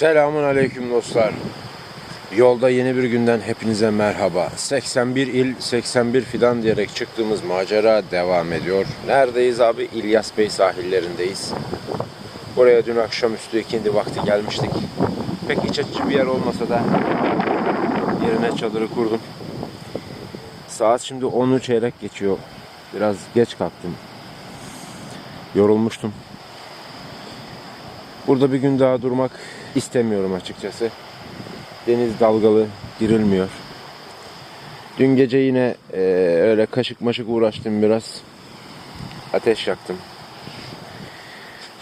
Selamun aleyküm dostlar. Yolda yeni bir günden hepinize merhaba. 81 il, 81 fidan diyerek çıktığımız macera devam ediyor. Neredeyiz abi? İlyas Bey sahillerindeyiz. Buraya dün akşamüstü ikindi vakti gelmiştik. Pek iç açıcı bir yer olmasa da yerine çadırı kurdum. Saat şimdi 10'u çeyrek geçiyor. Biraz geç kalktım. Yorulmuştum. Burada bir gün daha durmak istemiyorum açıkçası. Deniz dalgalı, girilmiyor. Dün gece yine eee, öyle kaşık maşık uğraştım biraz. Ateş yaktım.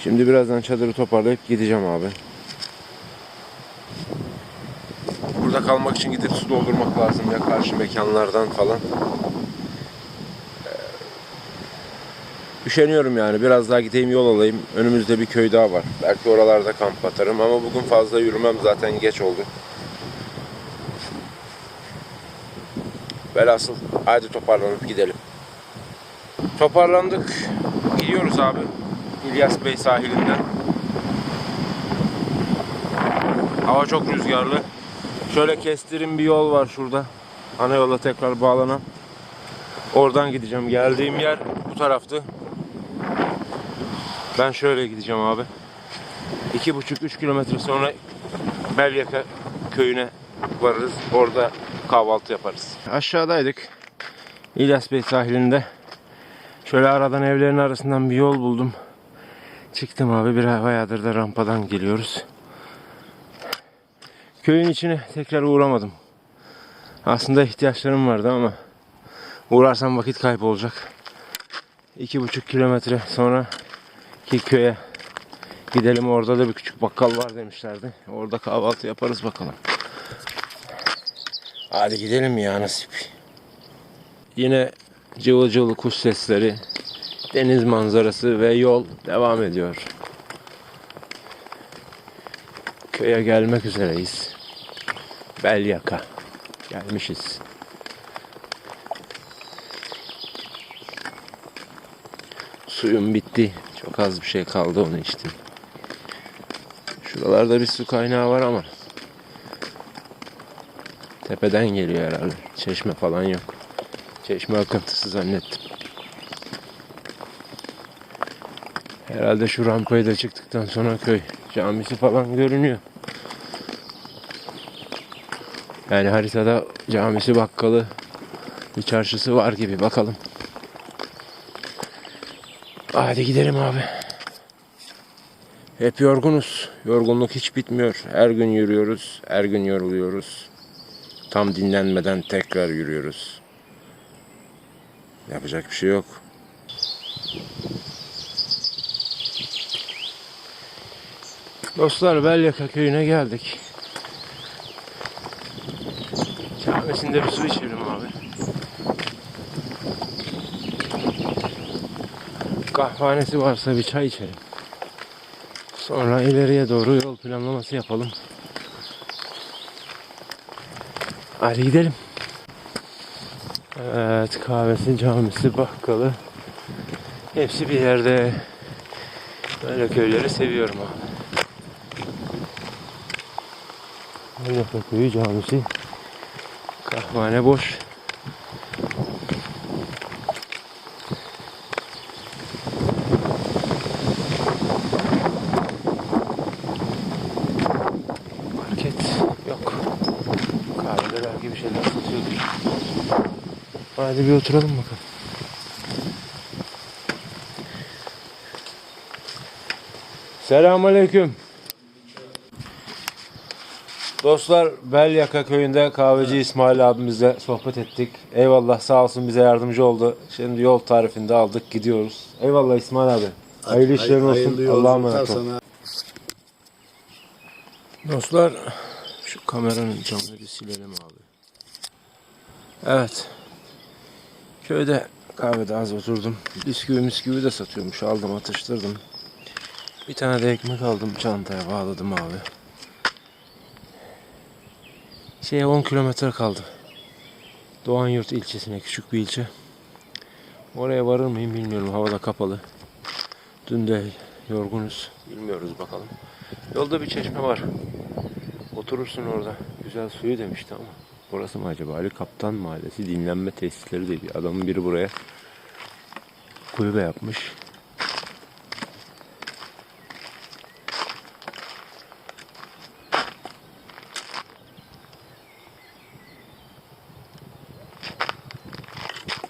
Şimdi birazdan çadırı toparlayıp gideceğim abi. Burada kalmak için gidip su doldurmak lazım ya karşı mekanlardan falan. Üşeniyorum yani. Biraz daha gideyim yol alayım. Önümüzde bir köy daha var. Belki oralarda kamp atarım ama bugün fazla yürümem zaten geç oldu. Velhasıl hadi toparlanıp gidelim. Toparlandık. Gidiyoruz abi. İlyas Bey sahilinden. Hava çok rüzgarlı. Şöyle kestirin bir yol var şurada. Ana yola tekrar bağlanan. Oradan gideceğim. Geldiğim yer bu taraftı. Ben şöyle gideceğim abi. İki buçuk üç kilometre sonra Belyaka köyüne varırız. Orada kahvaltı yaparız. Aşağıdaydık. İlyas Bey sahilinde. Şöyle aradan evlerin arasından bir yol buldum. Çıktım abi. Bir bayağıdır da rampadan geliyoruz. Köyün içine tekrar uğramadım. Aslında ihtiyaçlarım vardı ama uğrarsam vakit kaybolacak. İki buçuk kilometre sonra ki köye gidelim orada da bir küçük bakkal var demişlerdi. Orada kahvaltı yaparız bakalım. Hadi gidelim ya nasip. Yine cıvıl cıvıl kuş sesleri, deniz manzarası ve yol devam ediyor. Köye gelmek üzereyiz. Belyaka. Gelmişiz. Suyum bitti. Çok az bir şey kaldı onu içtim. Şuralarda bir su kaynağı var ama tepeden geliyor herhalde. Çeşme falan yok. Çeşme akıntısı zannettim. Herhalde şu rampayı da çıktıktan sonra köy camisi falan görünüyor. Yani haritada camisi bakkalı bir çarşısı var gibi bakalım. Hadi gidelim abi. Hep yorgunuz. Yorgunluk hiç bitmiyor. Her gün yürüyoruz. Her gün yoruluyoruz. Tam dinlenmeden tekrar yürüyoruz. Yapacak bir şey yok. Dostlar Belyaka köyüne geldik. Kahvesinde bir su içelim abi. Kahvanesi varsa bir çay içelim. Sonra ileriye doğru yol planlaması yapalım. Hadi gidelim. Evet kahvesi, camisi, bakkalı. Hepsi bir yerde. Böyle köyleri seviyorum abi. Böyle köyü camisi. Kahvane boş. Market yok. Kahvede belki bir şeyler satıyordur. Hadi bir oturalım bakalım. Selamünaleyküm. Dostlar Belyaka köyünde kahveci İsmail abimizle sohbet ettik. Eyvallah sağ olsun bize yardımcı oldu. Şimdi yol tarifini de aldık gidiyoruz. Eyvallah İsmail abi. Hayırlı işlerin olsun. Allah'a emanet ol. Dostlar şu kameranın camını bir silelim abi. Evet. Köyde kahvede az oturdum. Bisküvi misküvi de satıyormuş. Aldım atıştırdım. Bir tane de ekmek aldım çantaya bağladım abi. Şeye 10 kilometre kaldı. Doğanyurt ilçesine küçük bir ilçe. Oraya varır mıyım bilmiyorum. Havada kapalı. Dün de yorgunuz. Bilmiyoruz bakalım. Yolda bir çeşme var. Oturursun orada. Güzel suyu demişti ama. Burası mı acaba? Ali Kaptan Mahallesi dinlenme tesisleri diye adamın biri buraya kulübe yapmış.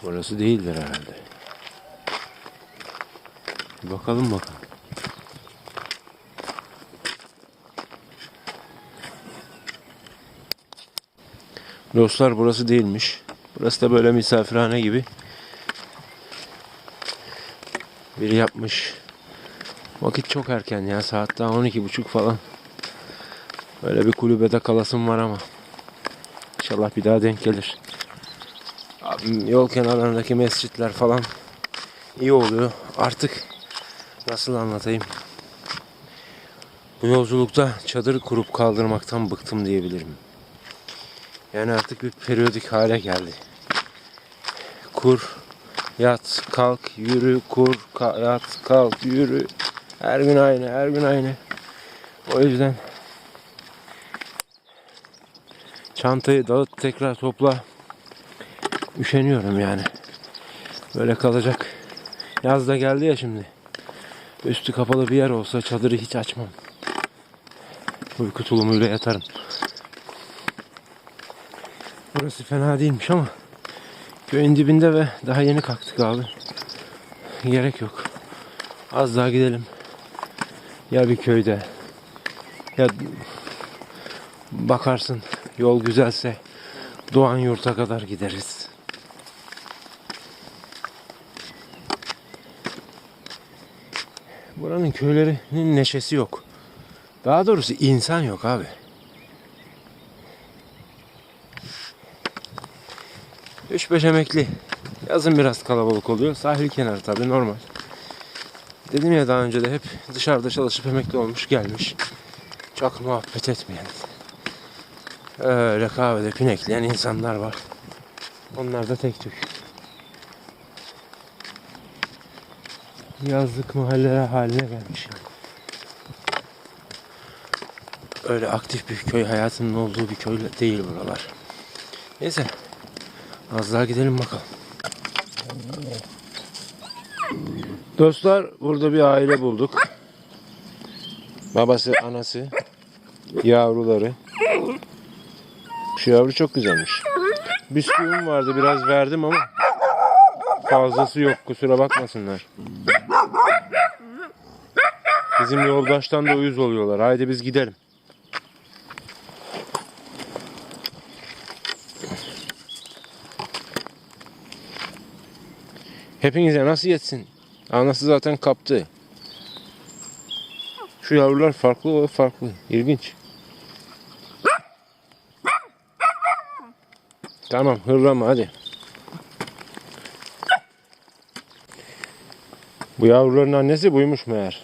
Burası değildir herhalde. Bakalım bakalım. Dostlar burası değilmiş. Burası da böyle misafirhane gibi. Biri yapmış. Vakit çok erken ya. Saat daha 12.30 falan. Böyle bir kulübede kalasım var ama. İnşallah bir daha denk gelir. Abim yol kenarlarındaki mescitler falan iyi oluyor. Artık nasıl anlatayım? Bu yolculukta çadır kurup kaldırmaktan bıktım diyebilirim. Yani artık bir periyodik hale geldi. Kur, yat, kalk, yürü, kur, ka- yat, kalk, yürü. Her gün aynı, her gün aynı. O yüzden çantayı dağıt tekrar topla. Üşeniyorum yani. Böyle kalacak. Yaz da geldi ya şimdi. Üstü kapalı bir yer olsa çadırı hiç açmam. Uyku tulumuyla yatarım. Burası fena değilmiş ama köyün dibinde ve daha yeni kalktık abi. Gerek yok. Az daha gidelim. Ya bir köyde ya bakarsın yol güzelse Doğan Yurt'a kadar gideriz. Buranın köylerinin neşesi yok. Daha doğrusu insan yok abi. Üç beş emekli. Yazın biraz kalabalık oluyor. Sahil kenarı tabii normal. Dedim ya daha önce de hep dışarıda çalışıp emekli olmuş gelmiş. Çok muhabbet etmeyen. Öyle kahvede pinekleyen insanlar var. Onlar da tek tük. Yazlık mahalleler haline gelmiş. Öyle aktif bir köy hayatının olduğu bir köy değil buralar. Neyse. Az daha gidelim bakalım. Dostlar burada bir aile bulduk. Babası, anası, yavruları. Şu yavru çok güzelmiş. Bisküvim vardı biraz verdim ama fazlası yok kusura bakmasınlar. Bizim yoldaştan da uyuz oluyorlar. Haydi biz gidelim. Hepinize nasıl yetsin? Anası zaten kaptı. Şu yavrular farklı o farklı. İlginç. Tamam hırlama hadi. Bu yavruların annesi buymuş meğer.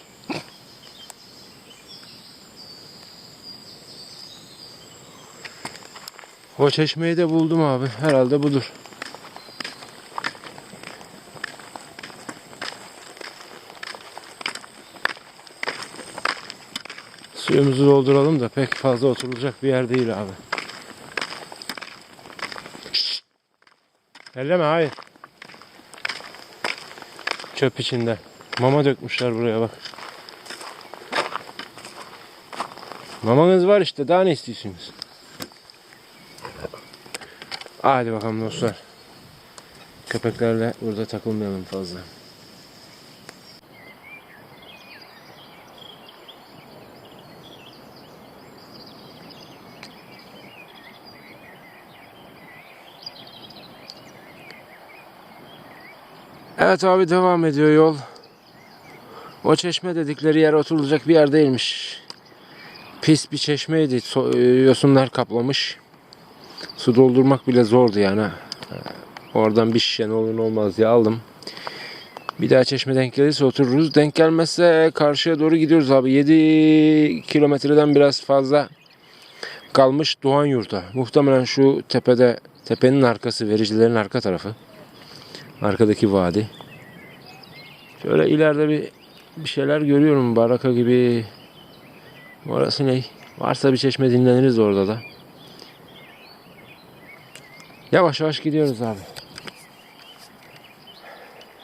O çeşmeyi de buldum abi. Herhalde budur. Suyumuzu dolduralım da pek fazla oturulacak bir yer değil abi. Elleme hayır. Çöp içinde. Mama dökmüşler buraya bak. Mamanız var işte daha ne istiyorsunuz? Hadi bakalım dostlar. Köpeklerle burada takılmayalım fazla. Evet abi devam ediyor yol. O çeşme dedikleri yer oturulacak bir yer değilmiş. Pis bir çeşmeydi. So- e, yosunlar kaplamış. Su doldurmak bile zordu yani. Oradan bir şişe ne olur ne olmaz diye aldım. Bir daha çeşme denk gelirse otururuz. Denk gelmezse karşıya doğru gidiyoruz abi. 7 kilometreden biraz fazla kalmış Doğan Yurt'a. Muhtemelen şu tepede, tepenin arkası, vericilerin arka tarafı. Arkadaki vadi. Şöyle ileride bir bir şeyler görüyorum. Baraka gibi. Orası ne? Varsa bir çeşme dinleniriz orada da. Yavaş yavaş gidiyoruz abi.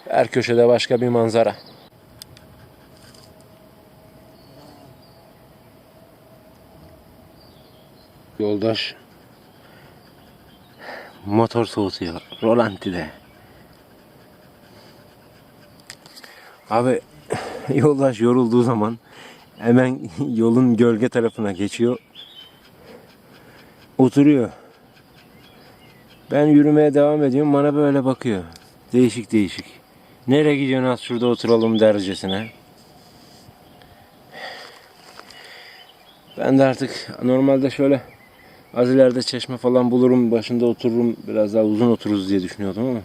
Her köşede başka bir manzara. Yoldaş motor soğutuyor. Rolanti'de. Abi yoldaş yorulduğu zaman hemen yolun gölge tarafına geçiyor. Oturuyor. Ben yürümeye devam ediyorum. Bana böyle bakıyor. Değişik değişik. Nereye gidiyorsun az şurada oturalım dercesine. Ben de artık normalde şöyle az ileride çeşme falan bulurum. Başında otururum. Biraz daha uzun otururuz diye düşünüyordum ama.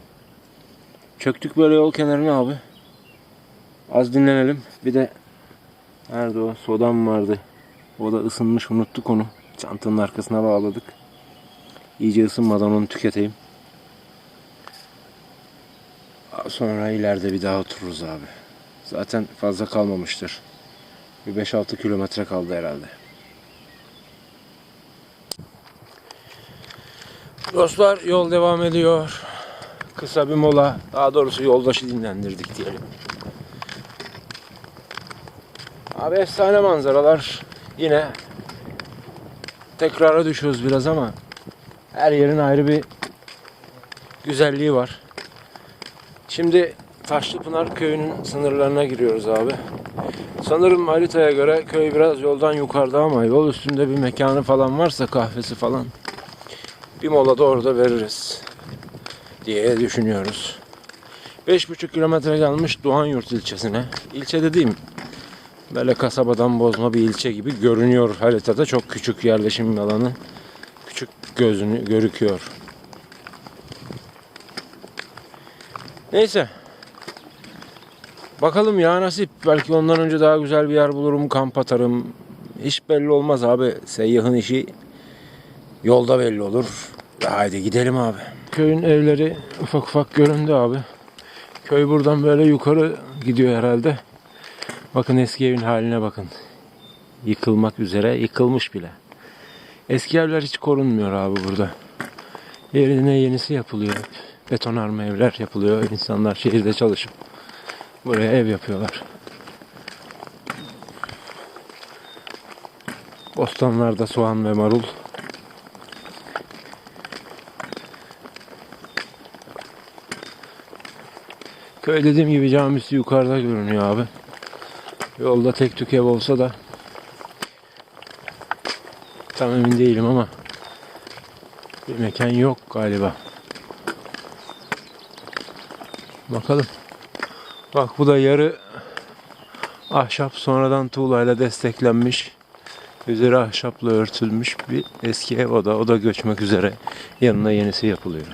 Çöktük böyle yol kenarına abi. Az dinlenelim. Bir de nerede o? Sodam vardı. O da ısınmış. Unuttuk onu. Çantanın arkasına bağladık. İyice ısınmadan onu tüketeyim. Sonra ileride bir daha otururuz abi. Zaten fazla kalmamıştır. Bir 5-6 kilometre kaldı herhalde. Dostlar yol devam ediyor. Kısa bir mola. Daha doğrusu yoldaşı dinlendirdik diyelim. Abi efsane manzaralar. Yine tekrara düşüyoruz biraz ama her yerin ayrı bir güzelliği var. Şimdi Taşlıpınar köyünün sınırlarına giriyoruz abi. Sanırım haritaya göre köy biraz yoldan yukarıda ama yol üstünde bir mekanı falan varsa kahvesi falan bir mola da orada veririz diye düşünüyoruz. 5,5 kilometre gelmiş Doğanyurt ilçesine. İlçe dediğim böyle kasabadan bozma bir ilçe gibi görünüyor haritada. Çok küçük yerleşim alanı. Küçük gözünü görüküyor. Neyse. Bakalım ya nasip. Belki ondan önce daha güzel bir yer bulurum, kamp atarım. Hiç belli olmaz abi. Seyyahın işi yolda belli olur. Ya haydi gidelim abi. Köyün evleri ufak ufak göründü abi. Köy buradan böyle yukarı gidiyor herhalde. Bakın eski evin haline bakın. Yıkılmak üzere, yıkılmış bile. Eski evler hiç korunmuyor abi burada. Yerine yenisi yapılıyor. Betonarme evler yapılıyor. İnsanlar şehirde çalışıp buraya ev yapıyorlar. Bostanlarda soğan ve marul. Köy dediğim gibi camisi yukarıda görünüyor abi. Yolda tek tük ev olsa da tam emin değilim ama bir mekan yok galiba. Bakalım. Bak bu da yarı ahşap sonradan tuğlayla desteklenmiş. Üzeri ahşapla örtülmüş bir eski ev o da. O da göçmek üzere. Yanına yenisi yapılıyor.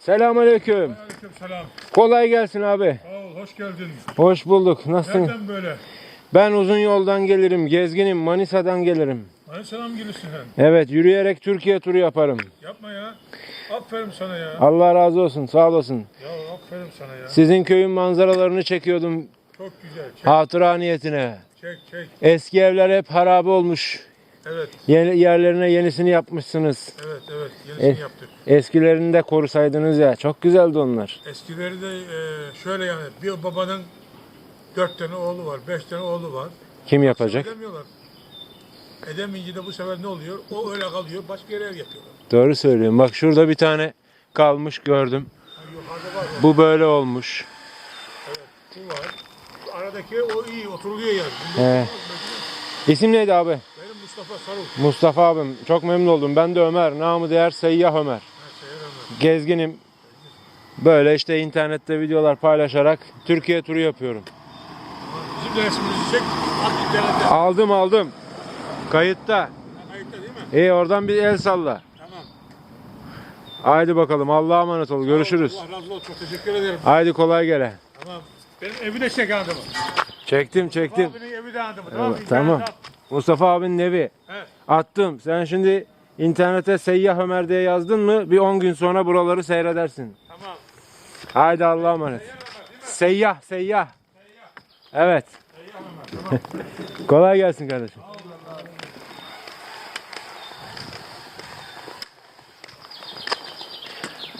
Selamünaleyküm. Aleykümselam. Kolay gelsin abi. Hoş geldin. Hoş bulduk. Nasılsın? Nereden böyle? Ben uzun yoldan gelirim. Gezginim. Manisa'dan gelirim. Hani selam gelirsin sen. Evet yürüyerek Türkiye turu yaparım. Yapma ya. Aferin sana ya. Allah razı olsun. Sağ olasın. Ya aferin sana ya. Sizin köyün manzaralarını çekiyordum Çok güzel. Çek, hatıra niyetine. çek, çek. Eski evler hep harabe olmuş. Evet, yerlerine yenisini yapmışsınız. evet, evet. Yenisini Eh. yaptık. Eskilerini de korusaydınız ya. Çok güzeldi onlar. Eskileri de e, şöyle yani bir babanın dört tane oğlu var, beş tane oğlu var. Kim yapacak? Edemiyorlar. Edemeyince de bu sefer ne oluyor? O öyle kalıyor, başka yere ev yapıyorlar. Doğru söylüyorum. Bak şurada bir tane kalmış gördüm. Ha, var o. Bu böyle olmuş. Bu var. Aradaki o iyi, oturuluyor yani. He. İsim neydi abi? Mustafa abim. Çok memnun oldum. Ben de Ömer. Namı değer Seyyah Ömer. Ha, Ömer. Gezginim. Böyle işte internette videolar paylaşarak Türkiye turu yapıyorum. Bizim de resmimizi çek. Aldım aldım. Kayıtta. Kayıtta değil mi? İyi oradan bir el salla. Tamam. Haydi bakalım. Allah'a emanet ol. Görüşürüz. Allah razı olsun. Teşekkür ederim. Haydi kolay gele. Tamam. Benim evi de çek adamı. Çektim çektim. Abinin evi de adamı. Tamam. Evet, tamam. Mustafa abinin evi. Evet. Attım. Sen şimdi internete Seyyah Ömer diye yazdın mı bir 10 gün sonra buraları seyredersin. Tamam. Haydi Allah'a emanet. Seyyah, seyyah. seyyah. Evet. Seyyah Ömer, tamam. Kolay gelsin kardeşim.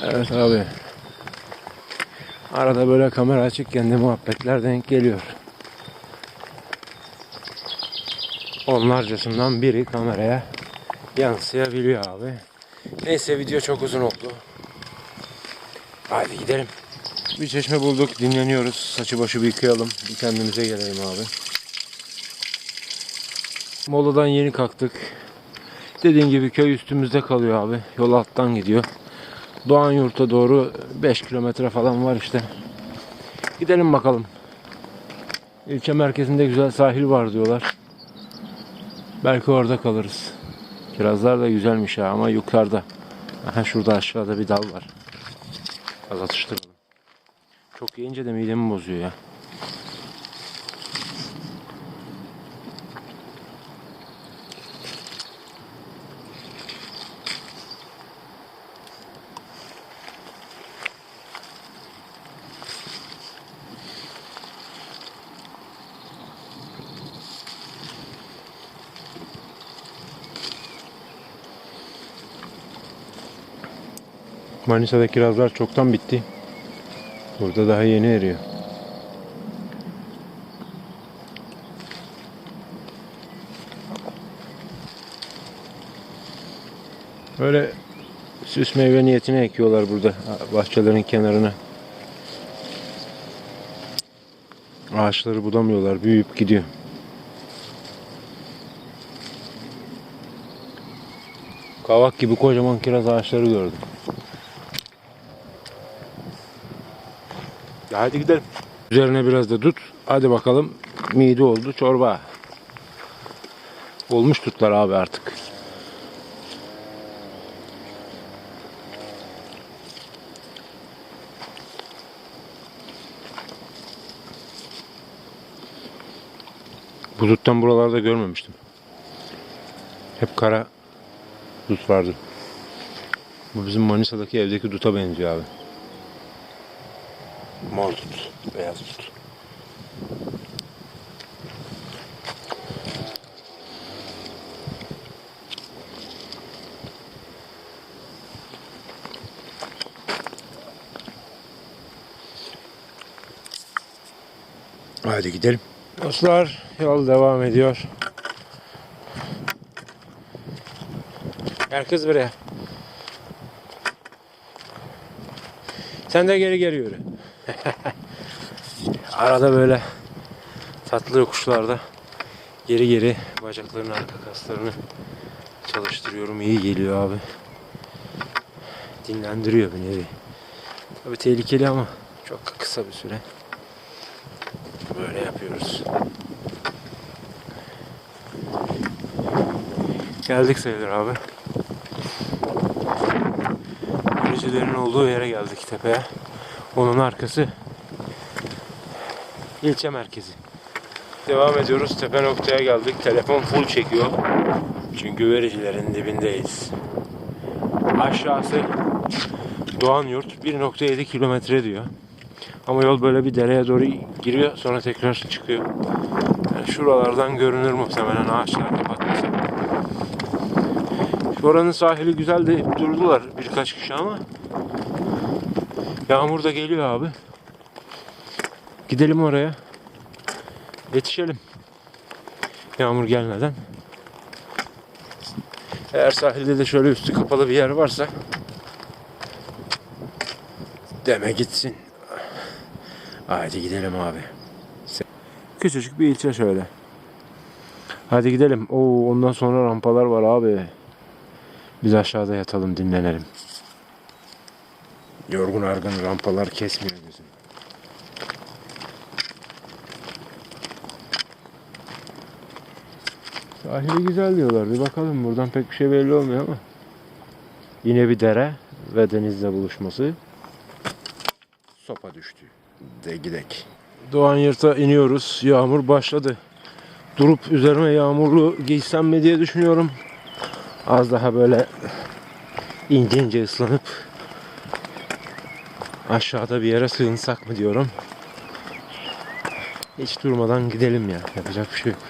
Evet abi. Arada böyle kamera açıkken de muhabbetler denk geliyor. Onlarcasından biri kameraya yansıyabiliyor abi. Neyse video çok uzun oldu. Hadi gidelim. Bir çeşme bulduk, dinleniyoruz. Saçı başı bir yıkayalım. Bir kendimize gelelim abi. Moladan yeni kalktık. Dediğin gibi köy üstümüzde kalıyor abi. Yol alttan gidiyor. Doğan Yurt'a doğru 5 kilometre falan var işte. Gidelim bakalım. İlçe merkezinde güzel sahil var diyorlar. Belki orada kalırız. Kirazlar da güzelmiş ha ama yukarıda. Aha şurada aşağıda bir dal var. Az atıştıralım. Çok yiyince de midemi bozuyor ya. Manisa'da kirazlar çoktan bitti. Burada daha yeni eriyor. Böyle süs meyve niyetine ekiyorlar burada bahçelerin kenarına. Ağaçları budamıyorlar, büyüyüp gidiyor. Kavak gibi kocaman kiraz ağaçları gördüm. Hadi gidelim. Üzerine biraz da tut. Hadi bakalım. Mide oldu çorba. Olmuş tutlar abi artık. Bu duttan buralarda görmemiştim. Hep kara dut vardı. Bu bizim Manisa'daki evdeki duta benziyor abi. Mor tut, beyaz tut. Hadi gidelim. Dostlar yol devam ediyor. Kız buraya. Sen de geri geri yürü. Arada böyle tatlı yokuşlarda geri geri bacaklarının arka kaslarını çalıştırıyorum. İyi geliyor abi. Dinlendiriyor nevi. Tabi tehlikeli ama çok kısa bir süre. Böyle yapıyoruz. Geldik sayılır abi. Yürücülerin olduğu yere geldik tepeye. Onun arkası ilçe merkezi. Devam ediyoruz. Tepe noktaya geldik. Telefon full çekiyor. Çünkü vericilerin dibindeyiz. Aşağısı Doğan Yurt 1.7 kilometre diyor. Ama yol böyle bir dereye doğru giriyor sonra tekrar çıkıyor. Yani şuralardan görünür muhtemelen ağaçlar kapatmasa. Şu oranın sahili güzel deyip durdular birkaç kişi ama Yağmur da geliyor abi. Gidelim oraya. Yetişelim. Yağmur gelmeden. Eğer sahilde de şöyle üstü kapalı bir yer varsa deme gitsin. Hadi gidelim abi. Küçücük bir ilçe şöyle. Hadi gidelim. Oo, ondan sonra rampalar var abi. Biz aşağıda yatalım dinlenelim. Yorgun argın rampalar kesmiyor gözüm. Sahili güzel diyorlar. Bir bakalım buradan pek bir şey belli olmuyor ama. Yine bir dere ve denizle buluşması. Sopa düştü. De gidek. Doğan yırta iniyoruz. Yağmur başladı. Durup üzerime yağmurlu giysem mi diye düşünüyorum. Az daha böyle ince ince ıslanıp aşağıda bir yere sığınsak mı diyorum. Hiç durmadan gidelim ya. Yapacak bir şey yok.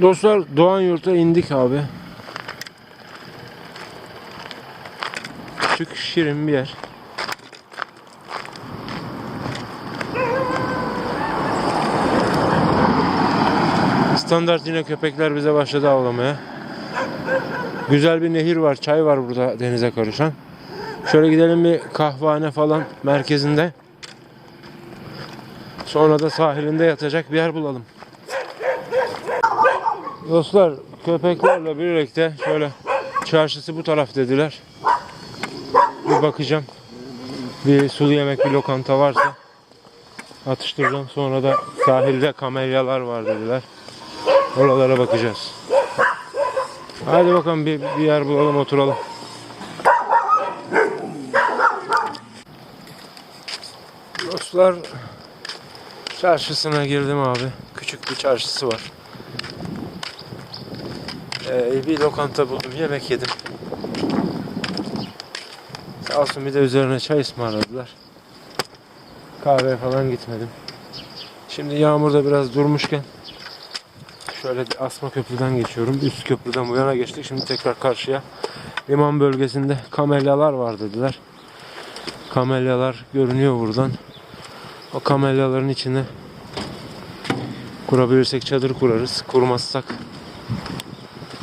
Dostlar Doğan Yurt'a indik abi. küçük şirin bir yer. Standart yine köpekler bize başladı avlamaya. Güzel bir nehir var, çay var burada denize karışan. Şöyle gidelim bir kahvehane falan merkezinde. Sonra da sahilinde yatacak bir yer bulalım. Dostlar köpeklerle birlikte şöyle çarşısı bu taraf dediler. Bir bakacağım. Bir sulu yemek bir lokanta varsa atıştıracağım. Sonra da sahilde kamelyalar var dediler. Oralara bakacağız. Hadi bakalım bir, bir yer bulalım oturalım. Dostlar çarşısına girdim abi. Küçük bir çarşısı var. Ee, bir lokanta buldum. Yemek yedim. Sağ olsun bir de üzerine çay ısmarladılar. Kahveye falan gitmedim. Şimdi yağmurda biraz durmuşken şöyle bir asma köprüden geçiyorum. Üst köprüden bu yana geçtik. Şimdi tekrar karşıya liman bölgesinde kamelyalar var dediler. Kamelyalar görünüyor buradan. O kamelyaların içine kurabilirsek çadır kurarız. Kurmazsak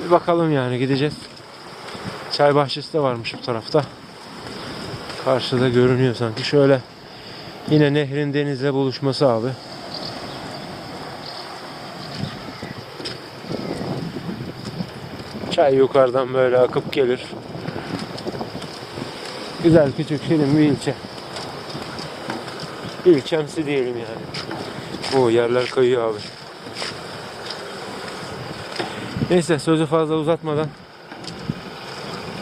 bir bakalım yani gideceğiz. Çay bahçesi de varmış bu tarafta. Karşıda görünüyor sanki. Şöyle yine nehrin denizle buluşması abi. Çay yukarıdan böyle akıp gelir. Güzel küçük şirin bir ilçe. İlçemsi diyelim yani. O yerler kayıyor abi. Neyse sözü fazla uzatmadan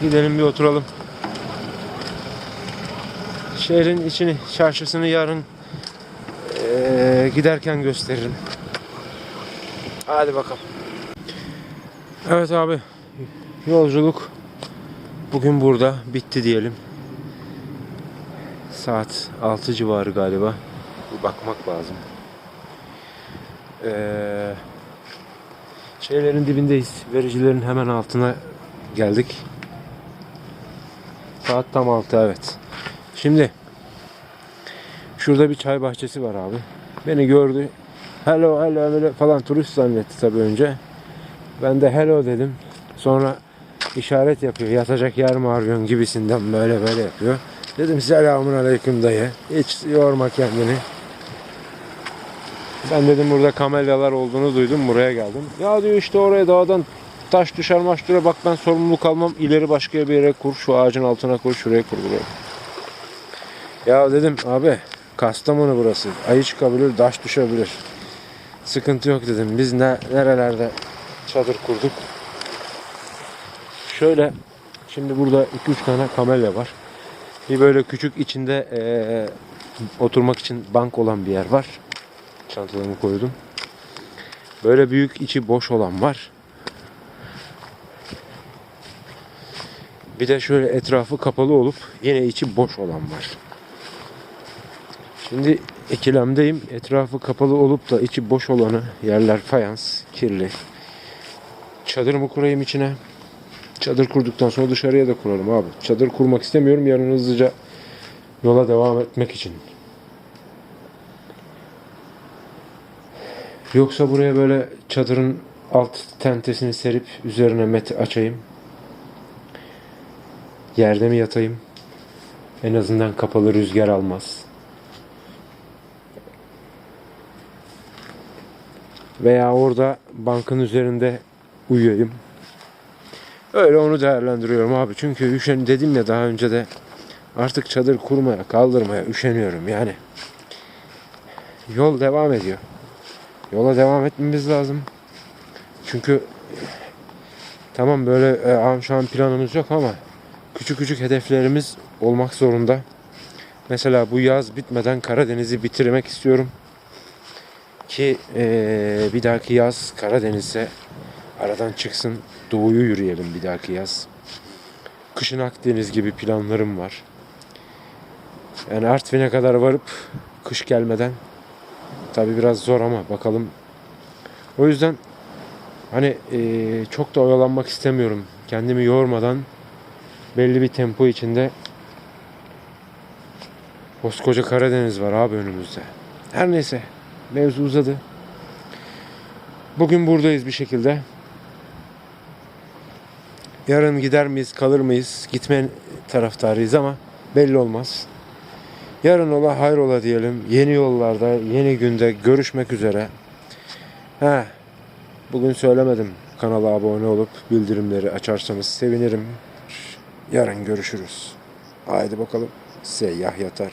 gidelim bir oturalım. Şehrin içini, çarşısını yarın eee, giderken gösteririm. Hadi bakalım. Evet abi. Yolculuk bugün burada bitti diyelim. Saat 6 civarı galiba. Bir bakmak lazım. Eee şeylerin dibindeyiz. Vericilerin hemen altına geldik. Saat tam 6 evet. Şimdi şurada bir çay bahçesi var abi. Beni gördü. Hello hello hello falan turist zannetti tabii önce. Ben de hello dedim. Sonra işaret yapıyor. Yatacak yer mi arıyorsun gibisinden böyle böyle yapıyor. Dedim selamun aleyküm dayı. Hiç yorma kendini. Ben dedim burada kamelyalar olduğunu duydum buraya geldim. Ya diyor işte oraya dağdan taş düşer maç düşer bak ben sorumluluk almam ileri başka bir yere kur şu ağacın altına koy şuraya kur buraya. Ya dedim abi Kastamonu burası. Ayı çıkabilir, taş düşebilir. Sıkıntı yok dedim. Biz ne, nerelerde çadır kurduk. Şöyle şimdi burada 2-3 tane kamelya var. Bir böyle küçük içinde eee, oturmak için bank olan bir yer var. Çantalarımı koydum. Böyle büyük içi boş olan var. Bir de şöyle etrafı kapalı olup yine içi boş olan var. Şimdi ikilemdeyim. Etrafı kapalı olup da içi boş olanı yerler fayans, kirli. Çadır mı kurayım içine? Çadır kurduktan sonra dışarıya da kurarım abi. Çadır kurmak istemiyorum yarın hızlıca yola devam etmek için. Yoksa buraya böyle çadırın alt tentesini serip üzerine met açayım. Yerde mi yatayım? En azından kapalı rüzgar almaz. Veya orada bankın üzerinde uyuyayım. Öyle onu değerlendiriyorum abi. Çünkü üşen dedim ya daha önce de artık çadır kurmaya, kaldırmaya üşeniyorum yani. Yol devam ediyor. Yola devam etmemiz lazım. Çünkü tamam böyle e, şu an planımız yok ama küçük küçük hedeflerimiz olmak zorunda. Mesela bu yaz bitmeden Karadeniz'i bitirmek istiyorum. Ki e, bir dahaki yaz Karadeniz'e aradan çıksın. Doğuyu yürüyelim bir dahaki yaz. Kışın Akdeniz gibi planlarım var. Yani Artvin'e kadar varıp kış gelmeden tabi biraz zor ama bakalım. O yüzden hani e, çok da oyalanmak istemiyorum. Kendimi yormadan belli bir tempo içinde Koskoca Karadeniz var abi önümüzde. Her neyse. Mevzu uzadı. Bugün buradayız bir şekilde. Yarın gider miyiz, kalır mıyız? Gitme taraftarıyız ama belli olmaz. Yarın ola hayrola diyelim. Yeni yollarda, yeni günde görüşmek üzere. Ha, bugün söylemedim. Kanala abone olup bildirimleri açarsanız sevinirim. Yarın görüşürüz. Haydi bakalım. Seyyah yatar.